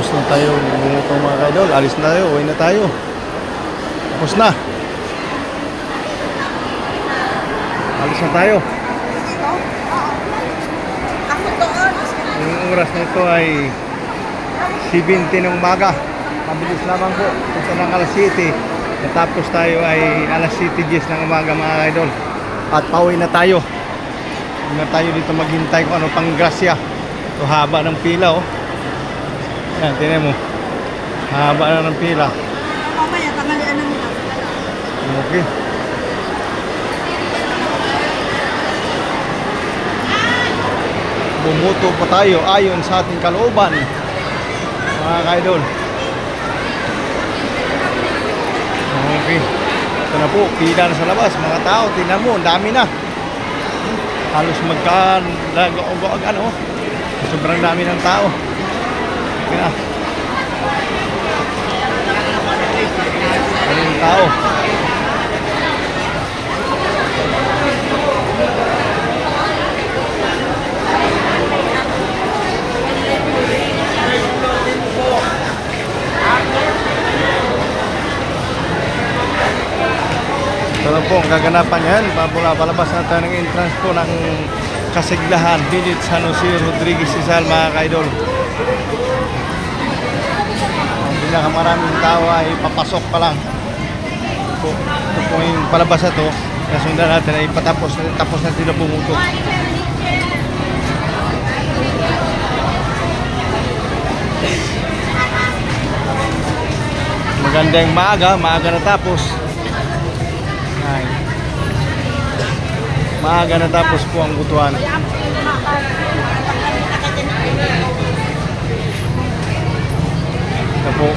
Tapos na tayo bumuto mga kaidol. Alis na tayo, uwi na tayo. Tapos na. Alis na tayo. Yung oras na ito ay 7 ng umaga. Mabilis lamang po. Punta ng alas 7. Natapos tayo ay alas 7 10 ng umaga mga idol. At pauwi na tayo. Hindi na tayo dito maghintay kung ano pang grasya. Ito haba ng pila oh. Yan, tinan mo. Haba na ng pila. Mamaya, tanghalian na muna. Okay. Bumuto pa tayo ayon sa ating kalooban. Mga kaidol. Okay. Ito na po, pila na sa labas. Mga tao, tingnan mo, ang dami na. Halos magka, ano, sobrang dami ng tao. Kaya, Maraming tao. Ito na po ang kaganapan yan. Pabula, palabas na tayo ng entrance po ng Kasiglahan, Village San Jose Rodriguez Rizal, mga kaidol. Pinakamaraming tao ay papasok pa lang. Ito po, yung palabas na to. Kasundan natin ay patapos, tapos na sila bumuto. Magandang maaga, maaga natapos. Ay. Maaga natapos po ang butuan. Ito po,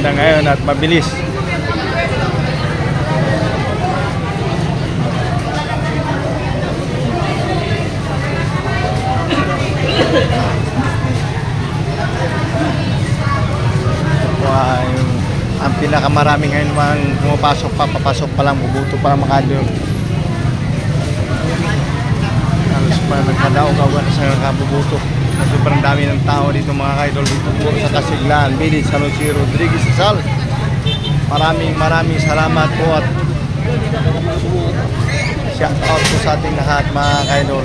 handa ngayon at mabilis. Po ay ang pinakamarami ngayon mga pumapasok pa, papasok pa lang, bubuto pa mga idol. Halos pa nagkadaog-awa na sa nakabubuto. Na sobrang dami ng tao dito mga idol dito po sa Kasiglan, Village San Jose Rodriguez Rizal. Maraming maraming salamat po at shout out po sa ating lahat mga idol.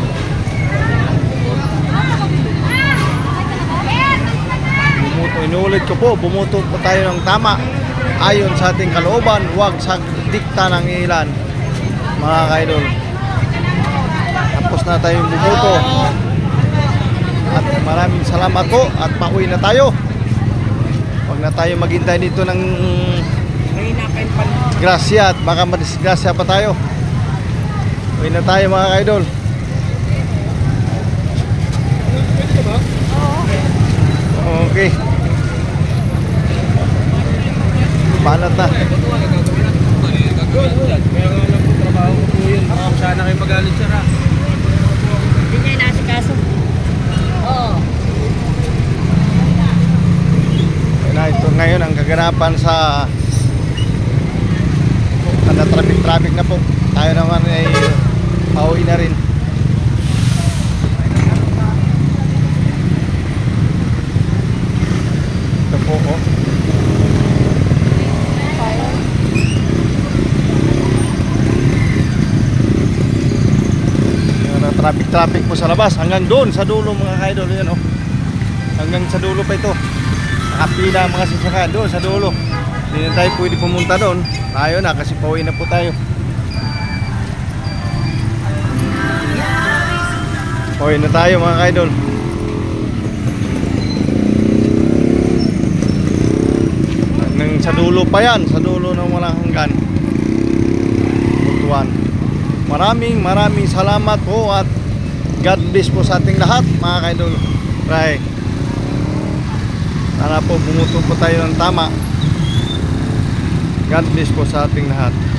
Bumuto, inuulit ko po, bumuto po tayo ng tama ayon sa ating kalooban, huwag sa dikta ng ilan mga kaidol. Tapos na tayong bumuto. At maraming salamat po at pauwi na tayo. Huwag na tayo maghintay dito ng grasya at baka madisgrasya pa tayo. Uwi na tayo mga kaidol. Okay. Banat na. Sana kayo magalit siya ra. Hindi niya inasikaso. Oo. Na ito ngayon ang kaganapan sa na traffic traffic na po. Tayo naman ay pauwi na rin. Ito po oh. traffic traffic po sa labas hanggang doon sa dulo mga kaidol yan oh. Hanggang sa dulo pa ito. Nakapila ang mga sasakyan doon sa dulo. Hindi na tayo pwede pumunta doon. Tayo na kasi pauwi na po tayo. Pauwi na tayo mga kaidol. Hanggang sa dulo pa yan. Sa dulo ng walang hanggan. Butuan. Maraming maraming salamat po at God bless po sa ating lahat mga kaidol. Right. Sana po bumuto po tayo ng tama. God bless po sa ating lahat.